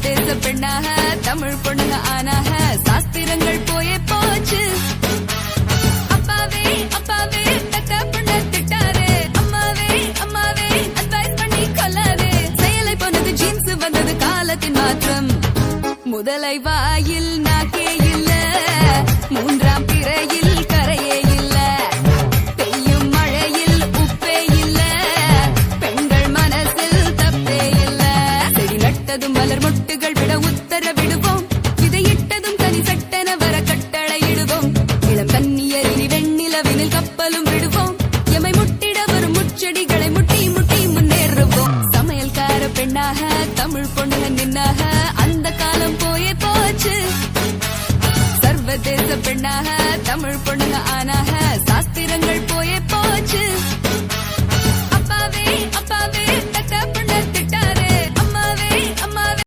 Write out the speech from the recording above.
தேச பெண்ணாக தமிழ் பொண்ணுங்க ஆனாக சாஸ்திரங்கள் போயே போச்சு. அப்பாவே அப்பாவே தக்க பொண்ண திட்டாரு. அம்மாவே அம்மாவே அட்வைஸ் பண்ணி கொல்லாரு. செயலை போனது ஜீன்ஸ் வந்தது காலத்தின் மாற்றம். முதலை வாயில் நாக்கே இல்ல மூன்றாம் பிறையில் விதைத்ததும் மலர் மொட்டுகள் விட உத்தரவிடுவோம் விதையிட்டதும் தனி சட்டன வர கட்டளையிடுவோம். இளம் கன்னியரினி வெண்ணிலவினில் கப்பலும் விடுவோம். எமை முட்டிட வரும் முச்செடிகளை முட்டி முட்டி முன்னேறுவோம். சமையல்கார பெண்ணாக தமிழ் பொண்ணுங்க நின்னாக அந்த காலம் போயே போச்சு. சர்வதேச பெண்ணாக தமிழ் பொண்ணுங்க ஆனாக